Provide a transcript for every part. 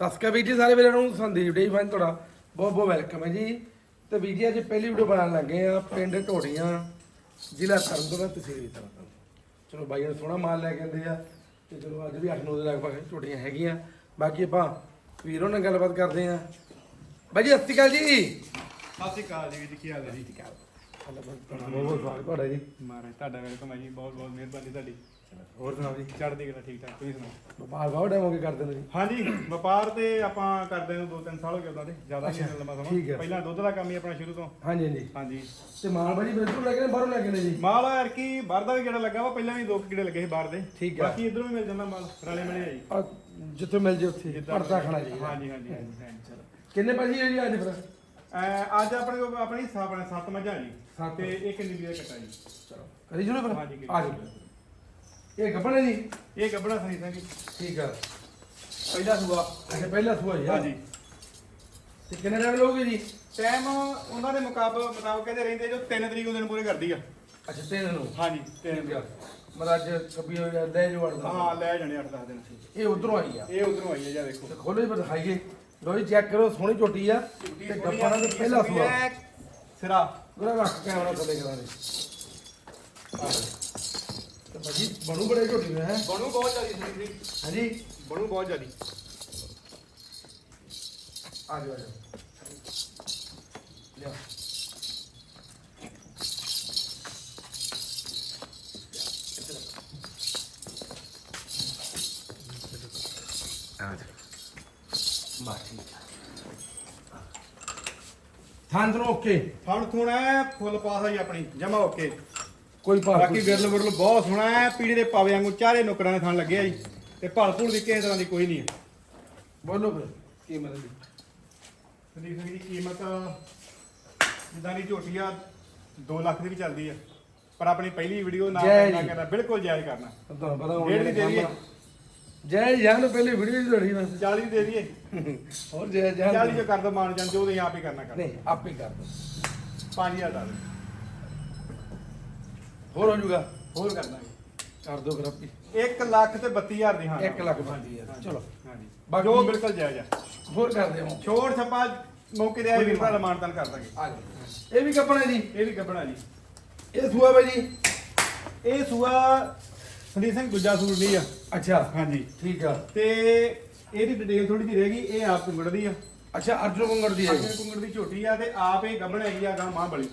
ਸਤਿ ਸ਼੍ਰੀ ਅਕਾਲ ਵੀਰ ਜੀ ਸਾਰੇ ਵੀਰਾਂ ਨੂੰ ਸੰਦੀਪ ਡੇ ਫਾਈਨ ਤੁਹਾਡਾ ਬਹੁਤ ਬਹੁਤ ਵੈਲਕਮ ਹੈ ਜੀ। ਤੇ ਵੀਰ ਜੀ ਅੱਜ ਪਹਿਲੀ ਵੀਡੀਓ ਬਣਾਉਣ ਲੱਗੇ ਆ ਪਿੰਡ ਢੋੜੀਆਂ ਜ਼ਿਲ੍ਹਾ ਤਰਨਤਾਰਨ ਤਹਿਸੀਲ ਤਰਨਤਾਰਨ ਚਲੋ ਬਾਈਆਂ ਨੇ ਸੋਹਣਾ ਮਾਲ ਲੈ ਕੇ ਆਂਦੇ ਆ ਤੇ ਚਲੋ ਅੱਜ ਵੀ 8-9 ਦੇ ਲਗਭਗ ਝੋਟੀਆਂ ਹੈਗੀਆਂ। ਬਾਕੀ ਆਪਾਂ ਵੀਰੋਂ ਨਾਲ ਗੱਲਬਾਤ ਕਰਦੇ ਆ ਬਾਈ ਜੀ ਸਤਿ ਸ਼੍ਰੀ ਅਕਾਲ ਜੀ। ਸਤਿ ਸ਼੍ਰੀ ਅਕਾਲ ਜੀ ਕੀ ਹਾਲ ਹੈ ਜੀ? ਬਹੁਤ ਬਹੁਤ ਸਵਾਗਤ ਤੁਹਾਡਾ ਜੀ ਮਹਾਰਾਜ ਤੁਹਾਡਾ ਵੈਲਕਮ ਹੈ ਜੀ। ਬਹੁਤ ਬਹੁਤ ਮਿਹਰਬਾਨੀ ਤੁਹਾਡੀ। ਹੋਰ ਸੁਣਾਓ ਜੀ? ਚੜ੍ਹਦੀ ਕਲਾ ਠੀਕ ਠਾਕ ਤੁਸੀਂ ਸੁਣਾਓ? ਵਪਾਰ ਬਹੁਤ ਟਾਈਮ ਹੋ ਗਿਆ ਕਰਦੇ ਨੇ ਜੀ। ਹਾਂਜੀ ਵਪਾਰ ਤੇ ਆਪਾਂ ਕਰਦੇ ਨੂੰ 2-3 ਸਾਲ ਹੋ ਗਏ ਉਦਾਂ ਦੇ ਜ਼ਿਆਦਾ ਨਹੀਂ ਅੱਛਾ, ਲੰਮਾ ਠੀਕ ਹੈ। ਸਮਾਂ ਪਹਿਲਾਂ ਦੁੱਧ ਦਾ ਕੰਮ ਹੀ ਆਪਣਾ ਸ਼ੁਰੂ ਤੋਂ। ਹਾਂਜੀ ਹਾਂਜੀ। ਹਾਂਜੀ। ਤੇ ਮਾਲ ਬਾਜੀ ਬਿਲਕੁਲ ਲੈ ਕੇ ਨੇ ਬਾਹਰੋਂ ਲੈ ਕੇ ਨੇ ਜੀ? ਮਾਲ ਯਾਰ ਕੀ ਬਾਹਰ ਦਾ ਵੀ ਕਿਹੜਾ ਲੱਗਾ ਵਾ ਪਹਿਲਾਂ ਵੀ ਦੋ ਕੁ ਕੀੜੇ ਲੱਗੇ ਸੀ ਬਾਹਰ ਦੇ। ਠੀਕ ਹੈ। ਬਾਕੀ ਇਧਰੋਂ ਵੀ ਮਿਲ ਜਾਂਦਾ ਮਾਲ ਰਾਲੇ ਮਿਲੇ ਆ ਜੀ। ਆ ਜਿੱਥੇ ਮਿਲ ਜੇ ਉੱਥੇ ਜਿੱਦਾਂ ਪਰਦਾ ਖਾਣਾ ਜੀ। ਹਾਂਜੀ ਹਾਂਜੀ ਹਾਂਜੀ ਹਾਂਜੀ। ਕਿੰਨੇ ਭਾਜੀ ਹੈ ਜੀ ਅੱਜ ਫਿਰ? ਅਹ ਅੱਜ ਆਪਣੇ ਕੋਲ ਆਪਣੀ ਸਾ- ਆਪਣੇ ਸੱਤ ਮੱਝਾਂ ਜੀ ਸੱਤ। ਤੇ ਇੱਕ ਨੀਲੀ ਦਾ ਕੱਟਾ ਜੀ। ਚਲੋ ਕਰੀ ਜੁਲੇ ਫਿਰ? ਹਾਂਜੀ, ਕਰੀ ਆ ਜਾਓ। ਇਹ ਗੱਬਣ ਹੈ ਜੀ? ਇਹ ਗੱਬੜਾ ਸਿੰਘ ਜੀ ਠੀਕ ਆ। ਪਹਿਲਾ ਸੂਆ। ਅੱਛਾ ਪਹਿਲਾ ਸੂਆ ਜੀ ਹਾਂਜੀ ਤੇ ਕਿੰਨੇ ਟਾਈਮ ਲੋਗੇ ਜੀ? ਟਾਈਮ ਉਹਨਾਂ ਦੇ ਮੁਕਾਬਲੇ ਮੁਤਾਬਕ ਕਹਿੰਦੇ ਰਹਿੰਦੇ ਜੋ 3 ਤਰੀਕ ਨੂੰ ਦਿਨ ਪੂਰੇ ਕਰਦੀ ਆ। ਅੱਛਾ ਤਿੰਨ ਨੂੰ? ਹਾਂਜੀ ਠੀਕ 3 ਆ ਮਤਲਬ ਅੱਜ ਕਬੀ ਹੋ ਜਾਂਦਾ ਜੋ ਹਾਂ ਲੈ ਜਾਣੇ 8-10 ਦਿਨ। ਇਹ ਉਧਰੋਂ ਆਈ ਆ? ਇਹ ਉਧਰੋਂ ਆਈ ਹੈ ਜਾਂ ਦੇਖੋ। ਤੇ ਖੋਲੋ ਜੀ ਫਿਰ ਦਿਖਾਈਏ। ਲੋ ਜੀ ਚੈੱਕ ਕਰੋ ਸੋਹਣੀ ਝੋਟੀ ਆ। ਤੇ ਗੱਬਣਾ ਤੇ ਪਹਿਲਾ ਸੂਆ ਸਿਰਾ। ਉਹਦਾ ਰੱਖ ਕੈਮਰਾ ਥੱਲੇ ਆ ਲਓ। ਤੇ ਭਾਜੀ ਬਣੂ ਬੜੇ ਝੋਟੀ ਨੇ ਹੈ? ਬਣੂ ਬਹੁਤ ਜ਼ਿਆਦੀ ਸੁਣੀ ਹਾਂਜੀ? ਬਣੂ ਬਹੁਤ ਜ਼ਿਆਦੀ। ਆ ਜਾਓ ਆ ਜਾਓ। ਲਿਆ ਥਾਂਦਰੋ ਓਕੇ। ਫਣ ਥੁਣ ਹੈ ਫੁੱਲ ਪਾਸ ਹੋਈ ਆਪਣੀ ਜਮਾ ਓਕੇ। ਕੋਈ ਭਾਰ ਬਾਕੀ ਵਿਰਲ ਵਿਰਲ ਬਹੁਤ ਸੋਹਣਾ ਹੈ ਪੀੜੇ ਦੇ ਪਾਵੇ ਵਾਂਗੂ ਚਾਰੇ ਨੁਕਰਾਂ ਦੇ ਥਣ ਲੱਗੇ ਆ ਜੀ। ਤੇ ਭਲ ਭੁਲ ਵੀ ਕਿਸੇ ਤਰ੍ਹਾਂ ਦੀ ਕੋਈ ਨਹੀਂ ਹੈ ਬੋਲੋ ਫਿਰ ਕੀ ਮਤਲਬ ਸੰਦੀਪ ਸਿੰਘ ਦੀ ਕੀਮਤ ਜਿੱਦਾਂ ਦੀ ਝੋਟੀ ਆ 2 ਲੱਖ ਦੀ ਵੀ ਚੱਲਦੀ ਆ। ਪਰ ਆਪਣੀ ਪਹਿਲੀ ਵੀਡੀਓ ਨਾ ਜੈ ਕਰਨਾ ਜੀ। ਕਰਨਾ ਬਿਲਕੁਲ ਜਾਇਜ਼ ਕਰਨਾ। ਤੁਹਾਨੂੰ ਪਤਾ ਹੁਣ ਡੇਢ ਦੀ ਦੇ ਦਈਏ। ਜੈ ਜਾਨ ਪਹਿਲੇ ਵੀਡੀਓ ਦੀ ਲੜੀ ਬਸ। 40 ਦੀ ਦੇ ਦਈਏ। ਹੋਰ ਜੈ ਜਾਨ 40 ਜੋ ਕਰ ਦੋ ਮਾਨ ਜਾਨ ਜੋ ਉਹਦੇ ਆਪ ਹੀ ਕਰਨਾ ਕਰ ਨਹੀਂ ਆਪੇ ਕਰ ਦੋ 5000 ਦਾ। ਹੋਰ ਹੋ ਜਾਊਗਾ? ਹੋਰ ਕਰਨਾ ਕਰ ਦੋ ਫਿਰ ਆਪੀ। 1 ਲੱਖ ਤੇ 32000 ਦੀ ਹਾਂ। ਇੱਕ ਲੱਖ ਬੱਤੀ ਹਜ਼ਾਰ। ਚਲੋ। ਹਾਂਜੀ। ਬਾਕੀ- ਜੋ ਬਿਲਕੁਲ ਜਾਇਜ਼ ਆ। ਹੋਰ ਕਰ ਦੇ ਹੁਣ ਛੋੜ ਛੱਪਾ ਮੌਕੇ ਤੇ ਆਏ ਵੀਰ ਭਰਾ ਮਾਨਤਨ ਕਰ ਦਾਂਗੇ। ਆ। ਇਹ ਵੀ ਕੱਪੜਾ ਜੀ। ਇਹ ਵੀ ਗੱਬਣਾ ਜੀ। ਇਹ ਸੂਆ ਬਾਈ ਜੀ। ਇਹ ਸੂਆ ਸੰਦੀਪ ਸਿੰਘ ਦੂਜਾ ਸੂਰ ਨਹੀਂ ਆ। ਅੱਛਾ। ਹਾਂਜੀ। ਠੀਕ ਆ। ਤੇ ਇਹਦੀ ਡਿਟੇਲ ਥੋੜੀ ਜਿਹੀ ਰਹਿ ਗਈ ਇਹ ਆਪ ਕੁੰਗੜ ਦੀ ਆ। ਅੱਛਾ ਅਰਜੁਨ ਮੰਗੜ ਦੀ ਹੈ ਆਪਣੇ ਕੁੰਗੜ ਦੀ ਝੋਟੀ ਆ ਤੇ ਆਪ ਇਹ ਗੱਬਣ ਹੈਗੀ ਆ ਗਾਂ ਮਾਂ ਬਲੀ।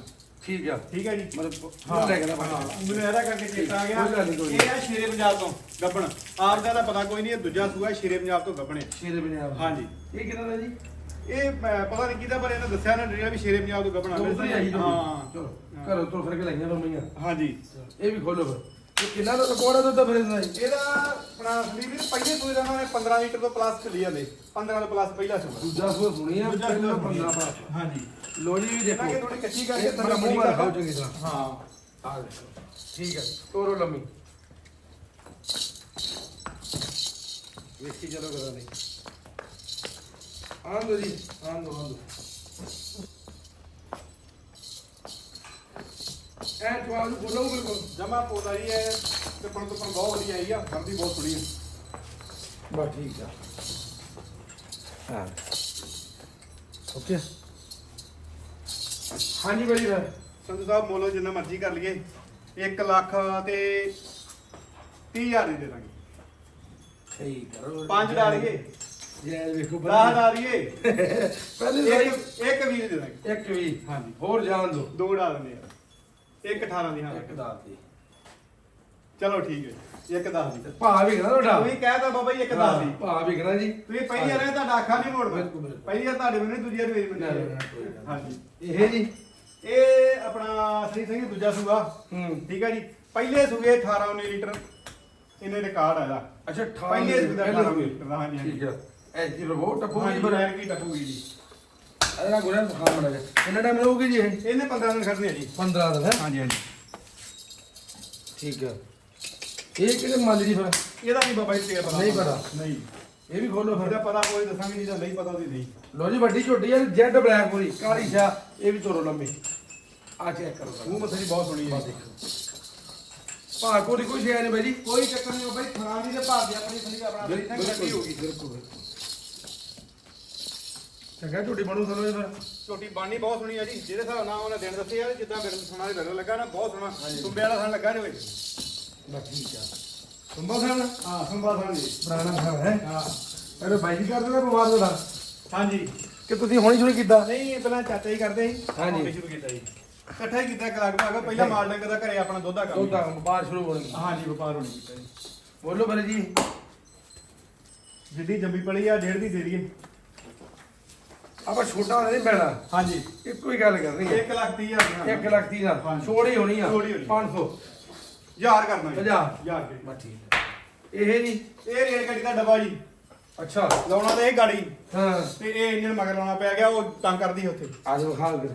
ਠੀਕ ਆ। ਠੀਕ ਹੈ ਜੀ? ਮਤਲਬ ਹਾਂ ਲੈ ਹਾਂ, ਮੈਨੂੰ ਇਹਦਾ ਕਰਕੇ ਚੇਤਾ ਆ ਗਿਆ। ਇਹ ਆ ਸ਼ੇਰੇ ਪੰਜਾਬ ਤੋਂ ਗੱਬਣ। ਆਪ ਦਾ ਤਾਂ ਪਤਾ ਕੋਈ ਨਹੀਂ ਇਹ ਦੂਜਾ ਸੂਆ ਸ਼ੇਰੇ ਪੰਜਾਬ ਤੋਂ ਗੱਬਣੇ ਸ਼ੇਰੇ ਪੰਜਾਬ ਹਾਂਜੀ। ਇਹ ਕਿਹਦਾ ਦਾ ਜੀ? ਇਹ ਪਤਾ ਨਹੀਂ ਕਿਹਦਾ ਪਰ ਇਹਨੇ ਦੱਸਿਆ ਨਾ ਡਰਿਆ ਵੀ ਸ਼ੇਰੇ ਪੰਜਾਬ ਤੋਂ ਗੱਬਣਾ ਹੀ ਚਲੋ ਘਰੋਂ ਤੋਂ ਫਿਰ ਕੇ ਲਾਈਆਂ ਰਮਈਆਂ ਹਾਂਜੀ। ਇਹ ਵੀ ਖੋਲੋ ਫਿਰ। ਕਿੰਨਾ ਦਾ ਰਿਕਾਰਡ ਹੈ ਤੁਹਾਡਾ ਫਿਰ ਇਹਦਾ ਜੀ ਇਹਦਾ ਆਪਣਾ ਵੀਰ ਪਹਿਲੇ ਸੂਏ ਦਾ ਉਹਨਾਂ ਨੇ 15 ਲੀਟਰ ਤੋਂ ਪਲੱਸ ਚੱਲੀ ਜਾਂਦੇ। 15 ਤੋਂ ਪਲੱਸ ਪਹਿਲਾ ਸੂਆ। ਦੂਜਾ ਸੂਆ ਸੁਣੀ ਆ ਦੂਜਾ ਪਹਿਲਾਂ ਸੂਆ 15 ਪਾਸ ਹਾਂਜੀ। ਲੋ ਜੀ ਵੀ ਦੇਖੋ। ਕਿ ਥੋੜੀ ਕੱਚੀ ਕਰਕੇ ਇਹ ਥੋੜਾ ਮੂੰਹ ਮੂੰਹ ਮਾਰ ਰੱਖੋ ਖਾਓ ਚੰਗੀ ਤਰ੍ਹਾਂ। ਹਾਂ। ਆ ਦੇਖੋ। ਠੀਕ ਹੈ ਤੋਰੋ ਲੰਮੀ। ਵੇਖੀ ਚਲੋ ਕਰਾਂ ਨਹੀਂ ਆਂਦੋ ਜੀ ਆਂਦੋ ਆਂਦੋ ਐ ਤੁਹਾਨੂੰ ਬੋਲੋ ਬਿਲਕੁਲ। ਜਮਾ ਪੋਦਾ ਜੀ ਹੈ ਤੇ ਪਣ ਤੋਂ ਬਹੁਤ ਵਧੀਆ ਆਈ ਆ ਫਰਦੀ ਬਹੁਤ ਥੋੜੀ ਹੈ ਬਸ ਠੀਕ ਆ। ਹਾਂ। ਓਕੇ। ਹਾਂਜੀ ਬੜੀ ਫਿਰ। ਸੰਧੂ ਸਾਹਿਬ ਮੋਲੋ ਜਿੰਨਾ ਮਰਜ਼ੀ ਕਰ ਲਈਏ। 1 ਲੱਖ ਤੇ 30000 ਦੀ ਦੇ ਦਾਂਗੇ। ਠੀਕ ਕਰੋ। 5 ਡਾਲੀਏ ਜੈ ਵੇਖੋ 10 ਡਾਲੀਏ ਪਹਿਲੇ ਇੱਕ ਇੱਕ ਵੀਰ ਦੇ ਦਾਂਗੇ। ਇੱਕ ਵੀ ਹਾਂਜੀ। ਹੋਰ ਜਾਣ ਦੋ ਦੋ ਡਾ ਦਿੰਦੇ ਆ ਇੱਕ 18 ਦੀ ਹਾਂ। ਇੱਕ ਦਾ ਦੀ। ਚਲੋ ਠੀਕ ਹੈ। ਇੱਕ 10 ਦੀ। ਭਾ ਵੀ ਕਹਣਾ ਤੁਹਾਡਾ? ਤੁਸੀਂ ਕਹਿਤਾ ਬਾਬਾ ਜੀ ਇੱਕ 10 ਦੀ। ਭਾ ਵੀ ਕਹਣਾ ਜੀ। ਤੁਸੀਂ ਪਹਿਲੀ ਵਾਰ ਇਹ ਤੁਹਾਡਾ ਅੱਖਾਂ ਨਹੀਂ ਮੋੜਦਾ। ਬਿਲਕੁਲ। ਪਹਿਲੀ ਵਾਰ ਤੁਹਾਡੇ ਮੈਨੂੰ ਦੂਜੀ ਵਾਰ ਮੇਰੀ ਨਾ, ਨਾ, ਨਾ, ਕੋਈ ਹਾਂਜੀ। ਇਹ ਜੀ। ਇਹ ਆਪਣਾ ਸ੍ਰੀ ਸਿੰਘ ਦੂਜਾ ਸੂਆ। ਹੂੰ। ਠੀਕ ਹੈ ਜੀ। ਪਹਿਲੇ ਸੂਏ 18 19 ਲੀਟਰ। ਇਹਨੇ ਰਿਕਾਰਡ ਆਇਆ ਅੱਛਾ 18 ਪਹਿਲੇ ਸੂਏ ਦਾ ਪਹਿਲੇ 18 ਸੂਏ। ਲੀਟਰ ਹਾਂਜੀ ਠੀਕ ਹੈ। ਐ ਜੀ ਰੋਬੋ ਟੱਪੂ ਜੀ। ਬਰੈਨ ਕੀ ਟੱਪੂਗੀ ਜੀ। ਇਹਦਾ ਗੁਰਾਂ ਖਾਣ ਬੜਾ ਕਿੰਨਾ ਟਾਈਮ ਰਹੂਗੀ ਜੀ ਇਹ? ਇਹਨੇ 15 ਦਿਨ ਖੜਨੇ ਆ ਜੀ। 15 ਦਿਨ ਹੈ? ਹਾਂਜੀ ਹਾਂਜੀ। ਠੀਕ ਹੈ ਇਹ ਕਿਹਦੇ ਮੰਨ ਜੀ ਫਿਰ? ਇਹਦਾ ਨਹੀਂ ਬਾਬਾ ਜੀ ਤੇਰਾ ਪਤਾ ਨਹੀਂ ਪਤਾ। ਨਹੀਂ। ਇਹ ਵੀ ਖੋਲੋ ਇਹਦਾ ਫਿਰ ਪਤਾ ਕੋਈ ਦੱਸਾਂਗੇ ਜਿਹਦਾ ਨਹੀਂ ਪਤਾ ਉਹਦੀ ਨਹੀਂ। ਲੋ ਜੀ ਵੱਡੀ ਛੋਟੀ ਹੈ ਜੈਡ ਬਲੈਕ ਪੂਰੀ ਕਾਲੀ ਸ਼ਾ ਇਹ ਵੀ ਤੋਰੋ ਲੰਮੀ। ਆ ਚੈੱਕ ਕਰੋ। ਮੂੰਹ ਮੱਥੇ ਬਹੁਤ ਸੋਹਣੀ ਹੈ ਭਾ ਕੋਈ ਕੋਈ ਸ਼ੈ ਨਹੀਂ ਬਾਈ ਜੀ। ਕੋਈ ਚੱਕਰ ਨਹੀਂ ਜੀ ਥਣਾ ਦੀ ਭਾਰ ਦੀ ਆਪਣੀ ਸੰਦੀ ਆਪਣਾ ਸ੍ਰੀ ਸਿੰਘ ਗੱਡੀ ਹੋਗੀ ਬਿਲਕੁਲ। ਬਿਲਕੁਲ। ਚੰਗਾ ਝੋਟੀ ਬਣੂ ਸਾਨੂੰ ਇਹ ਫਿਰ ਬਾਣੀ ਬਹੁਤ ਸੋਹਣੀ ਆ ਜੀ। ਜਿਹਦੇ ਹਿਸਾਬ ਨਾਲ ਉਹਨੇ ਦਿਨ ਦੱਸੇ ਆ ਜਿੱਦਾਂ ਬਿਰਲ ਸੁਣਾ ਦੇ ਬਿਰਲ ਲੱਗਾ ਨਾ ਬਹੁਤ ਸੋਹਣਾ। ਤੁੰਬੇ ਵਾਲਾ ਥਣ ਲੱਗਾ ਨੇ ਵਿੱਚ ਬਸ ਠੀਕ ਆ। ਸੁੰਬਾ ਖਾਨ ਹਾਂ ਸੁੰਬਾ ਥਣ ਜੀ। ਪੁਰਾਣਾ ਹੈ। ਹਾਂ। ਅਰੇ ਬਾਈ ਜੀ ਕਰਦੇ ਨਾ ਬਿਮਾਰ ਤੁਹਾਡਾ ਹਾਂਜੀ। ਕਿ ਤੁਸੀਂ ਹੁਣੀ ਸ਼ੁਰੂ ਕੀਤਾ? ਨਹੀਂ ਪਹਿਲਾਂ ਚਾਚਾ ਹੀ ਕਰਦੇ ਸੀ। ਹਾਂਜੀ। ਹੁਣ ਸ਼ੁਰੂ ਕੀਤਾ ਜੀ। ਇਕੱਠਾ ਹੀ ਕੀਤਾ ਕਲਾਕ ਭਾਗਾ। ਪਹਿਲਾਂ ਮਾਲ ਡੰਗਰ ਦਾ ਘਰੇ ਆਪਣਾ ਦੁੱਧ ਦਾ ਕੰਮ ਉਹ ਤਾਂ ਬਾਅਦ ਸ਼ੁਰੂ ਹੋਣੀ। ਹਾਂਜੀ ਵਪਾਰ ਹੋਣੀ ਕੀਤਾ ਜੀ। ਬੋਲੋ ਬਰੇ ਜੀ। ਜਿੱਦੀ ਜੰਮੀ ਪਲੀ ਆ ਡੇਢ ਦੀ ਦੇ ਦਈਏ। ਆਪਾਂ ਛੋਟਾ ਨਹੀਂ ਪੈਣਾ ਹਾਂਜੀ। ਇੱਕੋ ਹੀ ਗੱਲ ਕਰਨੀ ਹੈ 1 ਲੱਖ 30 ਹਜ਼ਾਰ ਦੀਆਂ 1 ਲੱਖ ਦੀ ਦਾ ਹਾਂਜੀ। ਛੋੜ ਹੀ ਹੋਣੀ ਆ। ਛੋੜ ਹੀ ਹੋਣੀ। 500 ਹਜ਼ਾਰ ਕਰਨਾ ਜੀ। ਪੰਜਾਹ। ਹਜ਼ਾਰ ਰੁਪਏ। ਬਸ ਠੀਕ ਹੈ ਇਹ ਜੀ ਇਹ ਰੇਲ ਗੱਡੀ ਦਾ ਡੱਬਾ ਜੀ। ਅੱਛਾ। ਲਾਉਣਾ ਤੇ ਇਹ ਗਾੜੀ। ਹਾਂ। ਤੇ ਇਹ ਇੰਜਨ ਮਗਰ ਲਾਉਣਾ ਪੈ ਗਿਆ ਉਹ ਤੰਗ ਕਰਦੀ ਉੱਥੇ। ਆ ਜਾਓ ਖਾਲ ਫਿਰ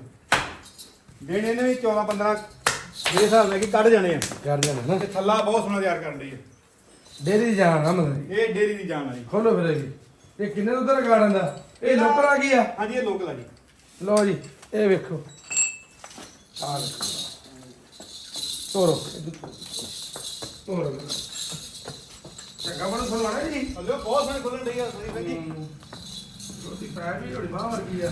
ਦਿਨ ਇਹਨੇ ਵੀ 14 15 ਮੇਰੇ ਹਿਸਾਬ ਨਾਲ ਕਿ ਕੱਢ ਜਾਣੇ ਆ। ਕਰ ਦੇਣਾ ਨਾ। ਤੇ ਥੱਲਾ ਬਹੁਤ ਸੋਹਣਾ ਤਿਆਰ ਕਰਨ ਹੈ ਡੇਰੀ ਜਾਣਾ ਨਾ ਮਤਲਬ ਇਹ ਡੇਰੀ ਦੀ ਜਾਨ ਆ ਜੀ। ਖੋਲੋ ਫਿਰ ਇਹ। ਕਿੰਨੇ ਦਾ ਗਾਰਡਨ ਦਾ? ਇਹ ਨੁਕਰ ਆ ਗਈ ਆ? ਹਾਂਜੀ ਇਹ ਲੋਕਲ ਆ ਜੀ। ਲਓ ਜੀ ਇਹ ਵੇਖੋ। ਆ ਦੇਖੋ ਤੋਰੋ। ਤੋਰੋ। ਚੰਗਾ ਬਣ ਸੁਣਾਣਾ ਜੀ। ਹਲੋ ਬਹੁਤ ਸੋਹਣੀ ਖੁੱਲਣ ਡਈ ਆ ਸੁਣੀ ਜੀ। ਰੋਟੀ ਫਰਾਈ ਵੀ ਥੋੜੀ ਬਾਹਰ ਵਰਗੀ ਆ।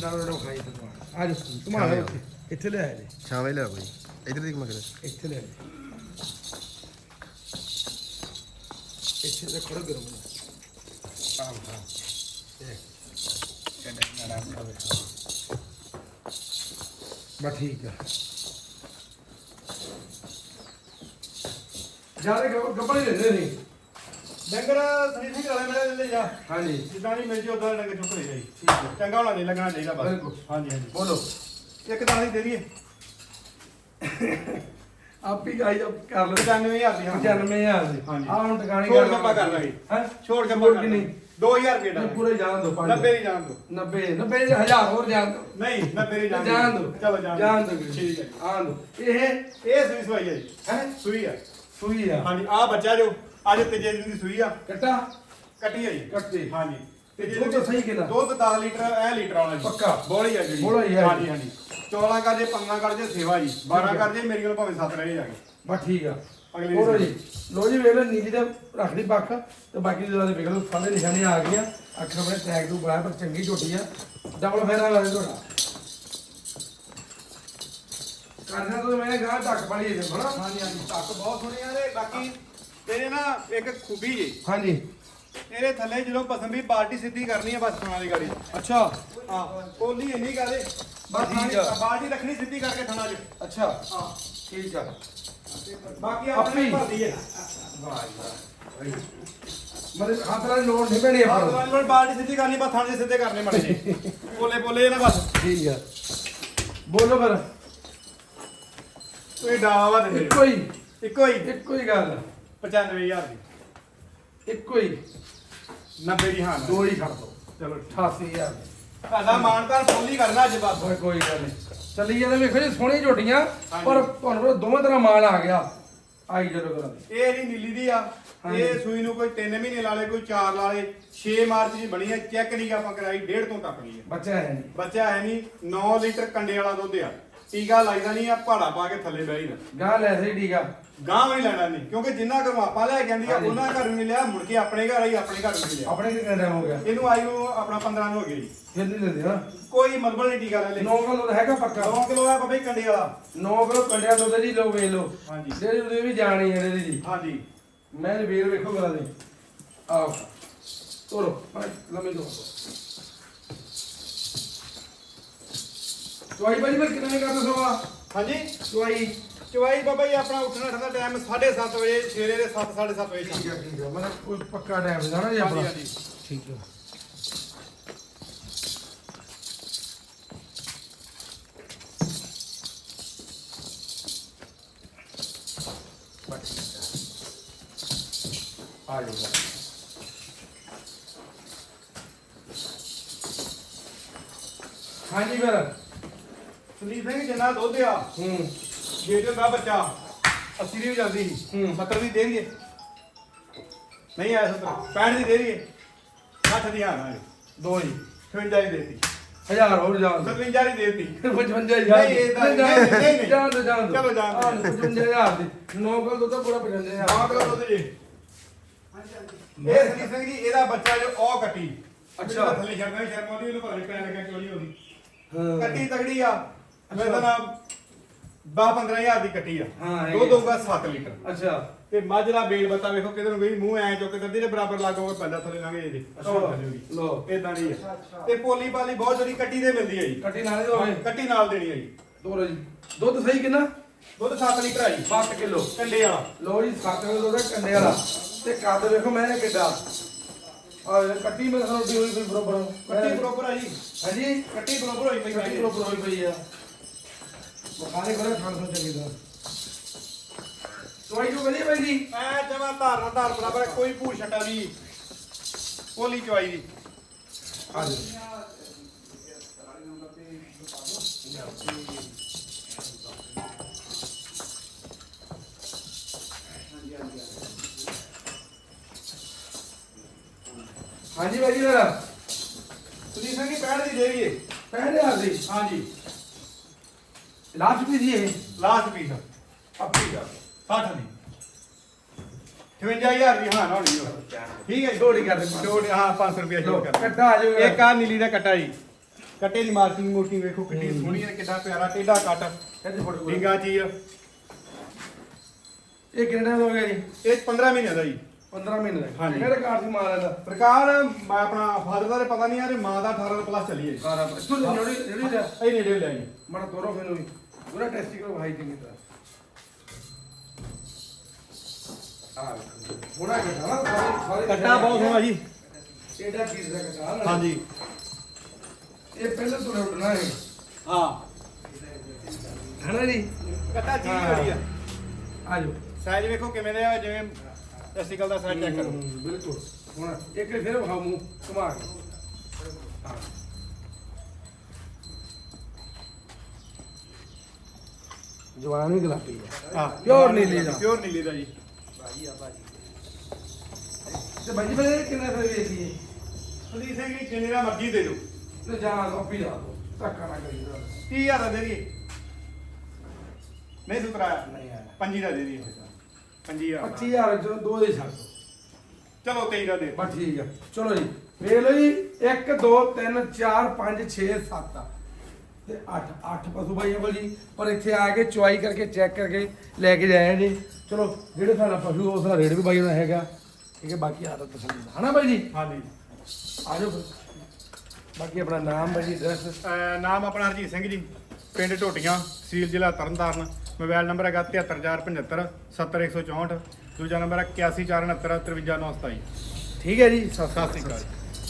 ਨਾਲ ਨਾਲ ਖਾਈ ਤੁਹਾਨੂੰ ਆ ਜਾ ਤੁਮਾਰਾ ਇੱਥੇ ਇੱਥੇ ਲੈ ਆ ਜੀ। ਛਾਵੇਂ ਲਿਆ ਕੋਈ ਇਧਰ ਦੇਖ ਮਗਰ। ਇੱਥੇ ਲੈ ਆ ਇੱਥੇ ਤੇ ਖੜਾ ਗਰਮ। ਆ ਹਾਂ ਇਹ ਕਹਿੰਦਾ ਨਾ ਖਾਵੇ ਬਾ ਠੀਕ ਆ। ਜਾਰੇ ਗੱਬੜੀ ਲੈਂਦੇ ਨਹੀਂ ਡੰਗਰ ਸਨੀ ਸਿੰਘ ਵਾਲੇ ਮੇਰੇ ਲੈ ਜਾ ਹਾਂਜੀ। ਜਿੱਦਾਂ ਦੀ ਮਿਲ ਜੀ ਉਦਾਂ ਡੰਗਰ ਚੁੱਕ ਲੈ ਜਾਈ ਚੰਗਾ ਹੋਣਾ ਨਹੀਂ ਲੱਗਣਾ ਚਾਹੀਦਾ ਬਸ। ਹਾਂਜੀ ਹਾਂਜੀ। ਬੋਲੋ। ਇੱਕ ਤਾਂ ਦੀ ਦੇ ਦਈਏ। ਆਪ ਹੀ ਗਾਈ ਆਪ ਕਰ ਲਓ। 95000 ਦੀ ਹਾਂ। 95000 ਦੀ। ਹਾਂਜੀ। ਆ ਹੁਣ ਟਿਕਾਣੀ ਛੋੜ ਕਰ ਲਾਂਗੇ। ਹੈ? ਛੋੜ ਕੇ ਛੋੜ ਕੇ ਨਹੀਂ 2000 ਰੁਪਏ ਦਾ ਨਹੀਂ ਪੂਰੇ ਜਾਣ ਦੋ 90 ਦੀ ਜਾਣ ਦੋ। 90 90 ਹਜ਼ਾਰ ਹੋਰ ਜਾਣ ਦੋ। ਨਹੀਂ 90 ਦੀ ਜਾਣ ਦਿਓ। ਜਾਣ ਦੋ। ਚਲੋ ਜਾਣ ਜਾਣ ਦੋ ਠੀਕ ਹੈ ਆਣ ਦੋ। ਇਹ ਇਹ ਸੂਈ ਸਵਾਈ ਹੈ ਜੀ। ਹੈ? ਸੂਈ ਆ। ਸੂਈ ਆ। ਹਾਂਜੀ ਆ ਬੱਚਾ ਜੋ ਅੱਜ ਤੀਜੇ ਦਿਨ ਦੀ ਸੂਈ ਆ। ਕੱਟਾ? ਕੱਟੀ ਆ ਜੀ। ਕੱਟੀ। ਹਾਂਜੀ। ਤੇ ਦੁੱਧ ਸਹੀ ਕਿੰਨਾ? ਦੁੱਧ 10 ਲੀਟਰ ਇਹ ਲੀਟਰ ਵਾਲਾ ਜੀ। ਪੱਕਾ। ਬੋਲੀ ਆ ਜਿਹੜੀ ਬੋਲੀ ਆ ਹਾਂਜੀ ਹਾਂਜੀ। 14 ਕਰ ਜੇ 15 ਕਰ ਜੇ। ਸੇਵਾ ਜੀ 12 ਕਰ ਜੇ ਮੇਰੀ ਕੋਲ ਭਾਵੇਂ 7 ਰਹੇ ਜਾਗੇ ਬਸ ਠੀਕ ਆ। ਅਗਲੀ ਦੀ ਜੀ ਲੋ ਜੀ ਵੇਖ ਲਓ ਨੀਲੀ ਤੇ ਰੱਖਦੀ ਪੱਖ ਤੇ ਬਾਕੀ ਦੇ ਦੁਆਲੇ ਵੇਖ ਲਓ ਸਾਰੇ ਨਿਸ਼ਾਨੇ ਆ ਗਈਆਂ ਅੱਖਰ ਬੜੇ ਟੈਗ ਨੂੰ ਬਣਾਇਆ ਪਰ ਚੰਗੀ ਝੋਟੀ ਆ। ਡਬਲ ਫੇਰਾ ਲਾ ਦੇ ਤੁਹਾਡਾ। ਕਰਨਾ ਤਾਂ ਮੈਂ ਗਾਂ ਟੱਕ ਪੜੀ ਜੇ ਬਣਾ ਹਾਂਜੀ ਹਾਂਜੀ ਟੱਕ ਬਹੁਤ ਸੋਹਣੇ ਆ ਤੇ ਬਾਕੀ ਤੇਰੇ ਨਾ ਇੱਕ ਖੂਬੀ ਜੀ। ਹਾਂਜੀ। ਤੇਰੇ ਥੱਲੇ ਜਦੋਂ ਪਸੰਦ ਵੀ ਬਾਲਟੀ ਸਿੱਧੀ ਕਰਨੀ ਆ ਬਸ ਥਣਾ ਦੀ ਗਾੜੀ। ਅੱਛਾ। ਹਾਂ ਕੋਲੀ ਇੰਨੀ ਕਰੇ ਬਸ ਆ। ਬਾਲਟੀ ਰੱਖਣੀ ਸਿੱਧੀ ਕਰਕੇ ਥਣਾ 'ਚ। ਅੱਛਾ। ਹਾਂ। ਠੀਕ ਆ। ਬਾਕੀ ਆਪੇ ਆਪਣੀ ਹੀ। ਭਰਦੀ ਹੈ। ਮਤਲਬ ਹੱਥ ਨਾਲ ਲੋੜ ਨਹੀਂ ਪੈਣੀ ਆਪਾਂ ਨੂੰ। ਹਾਂ ਬਾਲਟੀ ਸਿੱਧੀ ਕਰਨੀ ਬਸ ਥਾਣੇ ਸਿੱਧੇ ਕਰਨੇ ਮੜੇ ਜੀ ਬੋਲੇ ਬੋਲੇ ਨਾ ਬਸ। ਠੀਕ ਆ। ਬੋਲੋ ਫਿਰ। ਕੋਈ ਡਾਵਾ ਦੇ ਇੱਕੋ ਹੀ। ਇੱਕੋ ਹੀ। ਇੱਕੋ ਹੀ ਗੱਲ। 95000 ਦੀ। ਇੱਕੋ ਹੀ। 90 ਦੀ ਹਾਂ ਦੋ ਹੀ ਛੱਡ ਦੋ। ਚਲੋ 88000 ਤੁਹਾਡਾ ਮਾਨਤਾਨ ਫੁੱਲ ਹੀ ਕਰਨਾ ਅੱਜ ਬਸ। ਕੋਈ ਗੱਲ ਨਹੀਂ। ਚੱਲੀ ਜਾਂਦੇ ਵੇਖੋ ਜੀ ਸੋਹਣੀ ਝੋਟੀਆਂ। ਪਰ ਤੁਹਾਨੂੰ ਦੋਵੇਂ ਤਰ੍ਹਾਂ ਮਾਲ ਆ ਗਿਆ ਆਈ ਜਦੋਂ ਕਰਾਂ ਇਹ ਇਹਦੀ ਨੀਲੀ ਦੀ ਆ। ਇਹ ਸੂਈ ਨੂੰ ਕੋਈ 3 ਮਹੀਨੇ ਲਾ ਲੇ ਕੋਈ 4 ਲਾ ਲੇ 6 ਮਾਰਚ ਦੀ ਬਣੀ ਹੈ ਚੈੱਕ ਨਹੀਂ ਆਪਾਂ ਕਰਾਈ ਡੇਢ ਤੋਂ ਟੱਪ ਗਈ ਹੈ ਬੱਚਾ ਹੈ ਨਹੀਂ ਬੱਚਾ ਹੈ ਨਹੀਂ 9 ਲੀਟਰ ਕੰਡੇ ਵਾਲਾ ਦੁੱਧ ਆ ਟੀਕਾ ਲਾਈਦਾ ਨਹੀਂ ਆ ਪਹਾੜਾ ਪਾ ਕੇ ਥੱਲੇ ਬਹਿ ਹੀ ਨਾ ਗਾਂ ਲੈ ਸਹੀ ਆ ਗਾਂ ਵੀ ਲੈਣਾ ਨਹੀਂ ਕਿਉਂਕਿ ਜਿੰਨਾ ਘਰੋਂ ਆਪਾਂ ਲੈ ਕੇ ਆਂਦੀ ਆ ਹਾਂਜੀ। ਉਹਨਾਂ ਘਰ ਵੀ ਮਿਲਿਆ ਮੁੜ ਕੇ ਆਪਣੇ ਘਰ ਆਈ ਆਪਣੇ ਘਰ ਵੀ ਮਿਲਿਆ ਆਪਣੇ ਕਿੰਨਾ ਟਾਈਮ ਹੋ ਗਿਆ? ਇਹਨੂੰ ਆਈ ਨੂੰ ਆਪਣਾ 15 ਨੂੰ ਹੋ ਜੀ। ਫਿਰ ਨਹੀਂ ਦਿੰਦੇ ਨਾ ਕੋਈ ਮਲਬਲ ਨਹੀਂ ਟੀਕਾ ਲੈ ਲੇ। 9 ਕਿਲੋ ਹੈਗਾ ਪੱਕਾ। 9 ਕਿਲੋ ਆ ਬਾਬੇ ਕੰਡੇ ਵਾਲਾ। 9 ਕਿਲੋ ਕੰਡਿਆ ਦੁੱਧ ਜੀ ਲੋ ਵੇਖ ਲੋ ਹਾਂਜੀ। ਡੇਰੀ ਉਹਦੇ ਵੀ ਜਾਣੀ ਡੇਰੀ ਦੀ ਹਾਂਜੀ। ਮੈਂ ਵੀਰ ਵੇਖੋ ਗਲਾ ਦੇ। ਆਓ। ਤੋਰੋ ਮੈਂ ਲੰਮੇ ਦੋ ਚੁਆਈ ਬਾਜੀ ਫਿਰ ਕਿੰਨੇ ਕਰਦਾ ਸਵਾ ਹਾਂਜੀ? ਚੁਆਈ ਚਵਾਈ ਬਾਬਾ ਜੀ ਆਪਣਾ ਉੱਠਣਾ ਠੰਡਾ ਟਾਈਮ 7:30 ਵਜੇ ਸਵੇਰੇ ਦੇ 7 7:30 ਵਜੇ ਠੀਕ ਹੈ ਠੀਕ ਹੈ ਮਤਲਬ ਕੋਈ ਪੱਕਾ ਟਾਈਮ ਦਾ ਨਾ ਜੀ ਹਾਂਜੀ ਆਪਣਾ। ਹਾਂਜੀ ਠੀਕ ਹੈ ਆ ਜਾਓ ਹਾਂਜੀ ਫਿਰ। ਸੰਦੀਪ ਸਿੰਘ ਜਿੰਨਾ ਦੁੱਧ ਆ ਹੂੰ। ਜੇ ਤੇ ਦਾ ਬੱਚਾ 80 ਦੀ ਜਾਂਦੀ ਸੀ ਹੂੰ। 70 ਦੀ ਦੇ ਦਈਏ। ਨਹੀਂ ਆਇਆ 70 65 ਦੀ ਦੇ ਦਈਏ। 60 ਦੀ ਹਾਂ ਨਾ ਦੋ ਹੀ 58 ਦੀ ਦੇਤੀ। ਹਜ਼ਾਰ ਹੋਰ ਜਾਣ ਦਿਓ। 57 ਦੀ ਦੇਤੀ। 55 ਹਜ਼ਾਰ ਨਹੀਂ, ਇਹ ਤਾਂ- ਨਹੀਂ, ਨਹੀਂ, ਨਹੀਂ। ਜਾਣ ਦੋ ਜਾਣ ਦੋ। ਚਲੋ ਜਾਣ ਦਿਓ। 55 ਹਜ਼ਾਰ ਦੀ। 9 ਕੋਲ ਦੁੱਧ ਪੂਰਾ 55 ਹਜ਼ਾਰ। ਆ ਕਿਲੋ ਦੁੱਧ ਜੀ। ਇਹ ਸੰਦੀਪ ਸਿੰਘ ਜੀ ਇਹਦਾ ਬੱਚਾ ਜੋ ਉਹ ਕੱਟੀ। ਅੱਛਾ। ਥੱਲੇ ਛੱਡਦਾ ਸ਼ਰਮ ਆਉਂਦੀ ਉਹਨੂੰ ਪਤਾ ਨਹੀਂ ਪੈਣ ਲੱਗਾ ਚੋਰੀ ਹੋ ਗਈ ਹਾਂ। ਕੱਟੀ ਤਗੜੀ ਆ। ਮੈਂ ਤਾਂ ਨਾ 10 15000 ਦੀ ਕੱਟੀ ਆ। ਹਾਂ, ਦੋ ਹੈਗੀ। ਦਊਗਾ 7 ਲੀਟਰ। ਅੱਛਾ। ਤੇ ਮੱਝ ਦਾ ਬੇਲ ਬੱਤਾ ਵੇਖੋ ਕਿਧਰ ਨੂੰ ਗਈ ਮੂੰਹ ਐ ਚੁੱਕ ਕਰਦੀ ਤੇ ਬਰਾਬਰ ਲੱਗੋਗੇ ਬੰਦਾ ਥੱਲੇ ਲੰਘ ਜੇ। ਲੋ ਇਦਾਂ ਨਹੀਂ ਆ। ਤੇ ਪੋਲੀ ਪਾਲੀ ਬਹੁਤ ਜਿਹੜੀ ਕੱਟੀ ਦੇ ਮਿਲਦੀ ਹੈ ਜੀ। ਕੱਟੀ ਨਾਲੇ ਦੋ ਹੋਵੇ ਕੱਟੀ ਨਾਲ ਦੇਣੀ ਹੈ ਜੀ। ਦੋ ਜੀ। ਦੁੱਧ ਸਹੀ ਕਿੰਨਾ? ਦੁੱਧ 7 ਲੀਟਰ ਆ ਜੀ। 7 ਕਿਲੋ। ਕੰਡੇ ਵਾਲਾ। ਲੋ ਜੀ 7 ਕਿਲੋ ਦੁੱਧ ਕੰਡੇ ਵਾਲਾ। ਤੇ ਕੱਦ ਵੇਖੋ ਮੈਂ ਕਿੱਡਾ। ਆ ਕੱਟੀ ਮੈਂ ਤੁਹਾਨੂੰ ਦੀ ਹੋਈ ਕੋਈ ਬਰੋਬਰ। ਕੱਟੀ ਬਰੋਬਰ ਆ ਜੀ। ਹਾਂਜੀ ਕੱਟੀ ਬਰੋਬਰ ਹੋਈ ਪਈ ਕੱਟੀ ਹੈ ਬਰੋਬਰ ਹੋਈ ਪਈ ਆ। ਮਖਾਨੇ ਕੋਲੇ ਖਾਣ ਤੋਂ ਚੰਗੀ ਤਰ੍ਹਾਂ ਚੋਈ ਜੋ ਵਧੀਆ ਬਾਈ ਜੀ ਐ ਜਮਾ ਧਾਰ ਨਾਲ ਧਾਰ ਬਰਾਬਰ ਹੈ, ਕੋਈ ਭੂਰ ਛੱਟਾ ਨਹੀਂ ਪੋਲੀ ਚਵਾਈ ਦੀ ਆ ਜੀ ਹਾਂਜੀ ਬਾਈ ਜੀ ਜਰਾ ਤੁਸੀਂ ਸੰਗੀ ਪੈਣ ਦੀ ਦੇਈਏ ਪਹਿਲੇ ਆ ਜੀ ਹਾਂਜੀ ਲਾਸਟ ਵੀ ਜੀ ਇਹ। Last piece. ਆਪੀ ਦਾ। 60 ਦੀ। 58000 ਦੀ ਹਾਂ ਨਾ ਹੋਣੀ ਠੀਕ ਹੈ ਥੋੜੀ ਕਰ ਦੇ ਛੋੜ ਹਾਂ 500 ਰੁਪਏ ਛੋੜ ਕਰ ਕੱਟਾ ਆ ਜਾਊਗਾ। ਇੱਕ ਆ ਨੀਲੀ ਦਾ ਕੱਟਾ ਜੀ। ਕੱਟੇ ਦੀ ਮਾਰਕਿੰਗ ਮੂਰਕਿੰਗ ਵੇਖੋ ਕਿੰਨੀ ਸੋਹਣੀ ਹੈ ਕਿੰਨਾ ਪਿਆਰਾ ਟੇਢਾ ਕੱਟ। ਕਹਿੰਦੇ ਫੋਟੋ। ਡਿੰਗਾ ਚੀਜ਼ ਇਹ ਕਿੰਨੇ ਟਾਈਮ ਹੋ ਗਿਆ ਜੀ? ਇਹ 15 ਮਹੀਨੇ ਦਾ ਜੀ। 15 ਮਹੀਨੇ ਦਾ ਹਾਂਜੀ। ਕਿਹੜੇ ਕਾਰ ਸੀ ਮਾਲ ਦਾ ਸਰਕਾਰ ਮੈਂ ਆਪਣਾ ਫਾਦਰ ਦਾ ਤਾਂ ਪਤਾ ਨਹੀਂ ਆ ਤੇ ਮਾਂ ਦਾ 18 ਪਲੱਸ ਚੱਲੀ ਹੈ ਜੀ। ਕਾਰਾ ਪਰ ਤੂੰ ਜਿਹੜੀ ਜਿਹੜੀ ਦਾ ਇਹ ਨੇੜੇ ਲੈ ਜੀ ਮੜਾ ਤੋਰੋ ਫਿਰ ਨੂੰ ਪੂਰਾ ਟੈਸਟਿਕਲ ਭਾਈ ਚੰਗੀ ਤਰ੍ਹਾਂ। ਆ ਥੋੜਾ ਘਟਾ ਨਾ ਸਾਰੇ ਸਾਰੇ ਕੱਟਾ ਬਹੁਤ ਸੋਹਣਾ ਜੀ। ਇਹਦਾ ਚੀਜ਼ ਦਾ ਘਟਾ ਨਾ। ਹਾਂਜੀ। ਇਹ ਪਹਿਲਾਂ ਤੋਂ ਉੱਡਣਾ ਹੈ। ਹਾਂ ਹਨਾ ਜੀ? ਕੱਟਾ ਚੀਜ਼ ਹਾਂ। ਬੜੀ ਆ। ਆ ਜਾਓ। ਸਾਈਜ਼ ਵੇਖੋ ਕਿਵੇਂ ਦੇ ਆ ਜਿਵੇਂ ਟੈਸਟੀਕਲ ਦਾ ਸਾਈਜ਼ ਚੈੱਕ ਕਰੋ। ਬਿਲਕੁਲ। ਹੁਣ ਇੱਕ ਫਿਰ ਵਿਖਾਓ ਮੂੰਹ ਘੁਮਾ ਕੇ। ਹਾਂ। ਜਵਾਨ ਵੀ ਗੁਲਾਬੀ ਹੈ ਹਾਂ Pure ਨੀਲੀ ਦਾ। ਪਿਓਰ ਨੀਲੀ ਦਾ ਜੀ। ਤੇ ਬਾਈ ਜੀ ਫਿਰ ਕਿੰਨਾ ਫਿਰ ਵੇਚੀਏ? ਸੁਦੀਪ ਸਿੰਘ ਜੀ ਜਿੰਨੇ ਦਾ ਮਰਜ਼ੀ ਦੇ ਦਿਓ। ਤੇ ਜਾਣਾ ਕਾਪੀ ਲਾ ਦੋ ਧੱਕਾ ਨਾ ਕਰੀ ਜਰਾ 30000 ਦਾ ਦੇ ਦਈਏ। ਨਹੀਂ ਸੁਤਰਾਇਆ ਨਹੀਂ ਆਇਆ ਪੰਜੀ ਦਾ ਦੇ ਦਈਏ। 25000 25000 ਚੋਂ ਦੋ ਦੇ ਛੱਡ ਦਿਓ। ਚਲੋ 23 ਦਾ ਦੇ ਬਸ ਠੀਕ ਆ। ਚਲੋ ਜੀ ਵੇਖ ਲਓ ਜੀ 1 2 3 4 5 6 7 ਤੇ 8 8 ਪਸ਼ੂ ਭਾਈਆਂ ਕੋਲ ਜੀ। ਪਰ ਇੱਥੇ ਆ ਕੇ ਚੁਆਈ ਕਰਕੇ ਚੈੱਕ ਕਰਕੇ ਲੈ ਕੇ ਜਾਇਆ ਜੀ। ਚਲੋ ਜਿਹੜੇ ਸਾਡਾ ਪਸ਼ੂ ਉਸ ਦਾ ਰੇਟ ਵੀ ਬਾਈ ਦਾ ਹੈਗਾ। ਠੀਕ ਹੈ ਬਾਕੀ ਆਦਤ ਤਸੱਲੀ ਦਾ ਹਨਾ ਬਾਈ ਜੀ? ਹਾਂਜੀ। ਆ ਜਾਓ ਫਿਰ। ਬਾਕੀ ਆਪਣਾ ਨਾਮ ਬਾਈ ਜੀ ਐਡਰੈਸ। ਨਾਮ ਆਪਣਾ ਹਰਜੀਤ ਸਿੰਘ ਜੀ। ਪਿੰਡ ਟੋਟੀਆਂ ਸੀਲ ਜ਼ਿਲ੍ਹਾ ਤਰਨਤਾਰਨ। ਮੋਬਾਈਲ ਨੰਬਰ ਹੈਗਾ 73475 70164 ਦੂਜਾ ਨੰਬਰ ਹੈ 8149 53927 ਠੀਕ ਹੈ ਜੀ ਸਤਿ ਸਤਿ ਸ਼੍ਰੀ ਅਕਾਲ